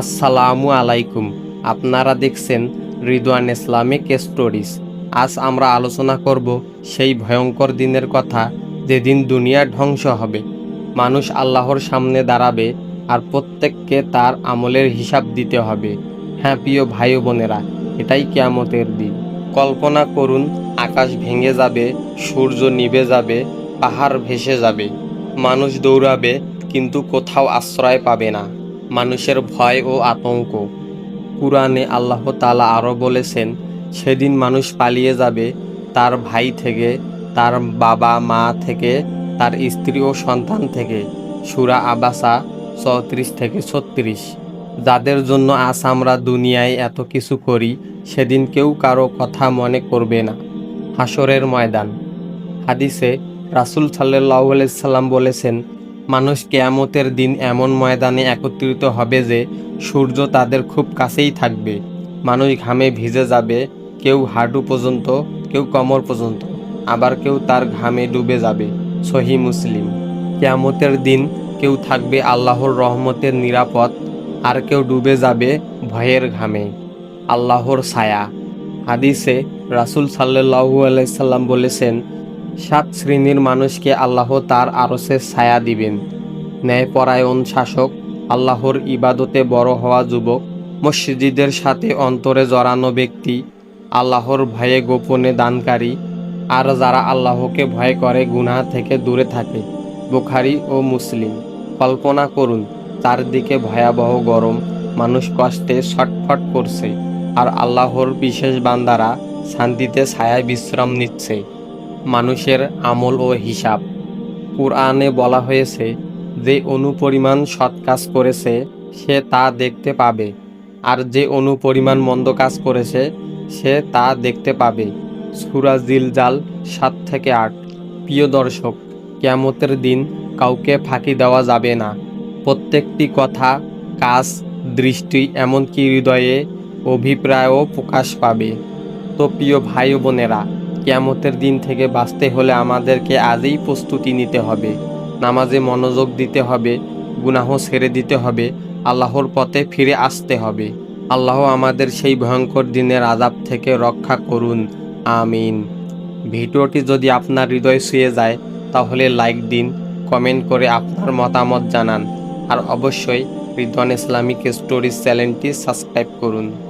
আসসালামু আলাইকুম। আপনারা দেখছেন রিদওয়ান ইসলামিক স্টোরিজ। আজ আমরা আলোচনা করব সেই ভয়ঙ্কর দিনের কথা যেদিন দুনিয়া ধ্বংস হবে। মানুষ আল্লাহর সামনে দাঁড়াবে আর প্রত্যেককে তার আমলের হিসাব দিতে হবে। হ্যাঁ প্রিয় ভাই বোনেরা, এটাই কেয়ামতের দিন। কল্পনা করুন, আকাশ ভেঙে যাবে, সূর্য নিভে যাবে, পাহাড় ভেসে যাবে। মানুষ দৌড়াবে, কিন্তু কোথাও আশ্রয় পাবে না। মানুষের ভয় ও আতঙ্ক। কুরআনে আল্লাহ তালা আরও বলেছেন, সেদিন মানুষ পালিয়ে যাবে তার ভাই থেকে, তার বাবা, মা থেকে, তার স্ত্রী ও সন্তান থেকে। সুরা আবাসা চৌত্রিশ থেকে ছত্রিশ। যাদের জন্য আজ আমরা দুনিয়ায় এত কিছু করি, সেদিন কেউ কারও কথা মনে করবে না। হাসরের ময়দান। হাদিসে রাসুল সাল্লাহ সাল্লাম বলেছেন মানুষ কেয়ামতের দিন এমন ময়দানে একত্রিত হবে যে সূর্য তাদের খুব কাছেই থাকবে। মানুষ ঘামে ভিজে যাবে, কেউ হাঁটু পর্যন্ত, কেউ কমর পর্যন্ত, আবার কেউ তার ঘামে ডুবে যাবে। সহি মুসলিম। কেয়ামতের দিন কেউ থাকবে আল্লাহর রহমতের নিরাপদ, আর কেউ ডুবে যাবে ভয়ের ঘামে। আল্লাহর ছায়া। হাদিসে রাসুল সাল্লাহু আলাইসাল্লাম বলেছেন সাত শ্রেণির মানুষকে আল্লাহ তার আরসের ছায়া দিবেন। ন্যায়পরায়ণ শাসক, আল্লাহর ইবাদতে বড় হওয়া যুবক, মসজিদের সাথে অন্তরে জড়ানো ব্যক্তি, আল্লাহর ভয়ে গোপনে দানকারী, আর যারা আল্লাহকে ভয় করে গুনাহ থেকে দূরে থাকে, বুখারি ও মুসলিম। কল্পনা করুন চারদিকে ভয়াবহ গরম, মানুষ কষ্টে ছটফট করছে, আর আল্লাহর বিশেষ বান্দারা শান্তিতে ছায়ায় বিশ্রাম নিচ্ছে। মানুষের আমল ও হিসাব। কুরআনে বলা হয়েছে, যে অনুপরিমাণ সৎ কাজ করেছে, সে তা দেখতে পাবে। আর যে অনুপরিমাণ মন্দ কাজ করেছে, সে তা দেখতে পাবে। সুরাজ জাল সাত থেকে আট। প্রিয় দর্শক, কেয়ামতের দিন কাউকে ফাঁকি দেওয়া যাবে না। প্রত্যেকটি কথা, কাজ, দৃষ্টি, এমনকি হৃদয়ে অভিপ্রায়ও প্রকাশ পাবে। তো প্রিয় ভাই বোনেরা কেয়ামতের দিন থেকে বাঁচতে হলে আমাদেরকে আজই প্রস্তুতি নিতে হবে। নামাজে মনোযোগ দিতে হবে গুনাহ ছেড়ে দিতে হবে, আল্লাহর পথে ফিরে আসতে হবে। আল্লাহ আমাদের সেই ভয়ঙ্কর দিনের আজাব থেকে রক্ষা করুন। আমিন। ভিডিওটি যদি আপনার হৃদয় ছুঁয়ে যায়, তাহলে লাইক দিন, কমেন্ট করে আপনার মতামত জানান। আর অবশ্যই রিদওয়ান ইসলামিক স্টোরিজ চ্যানেলটি সাবস্ক্রাইব করুন।